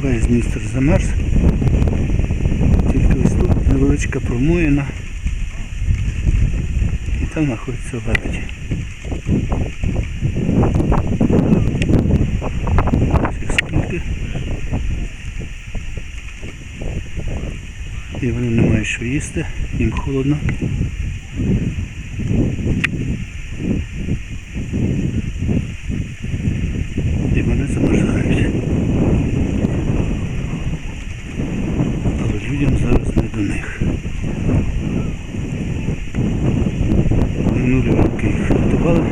Дністер замерз. Тільки ось тут невеличка промоїна. І там їх скільки. І вони не мають що їсти, їм холодно. І вони замерзають. Але зараз не до них. Минулі роки їх рятували,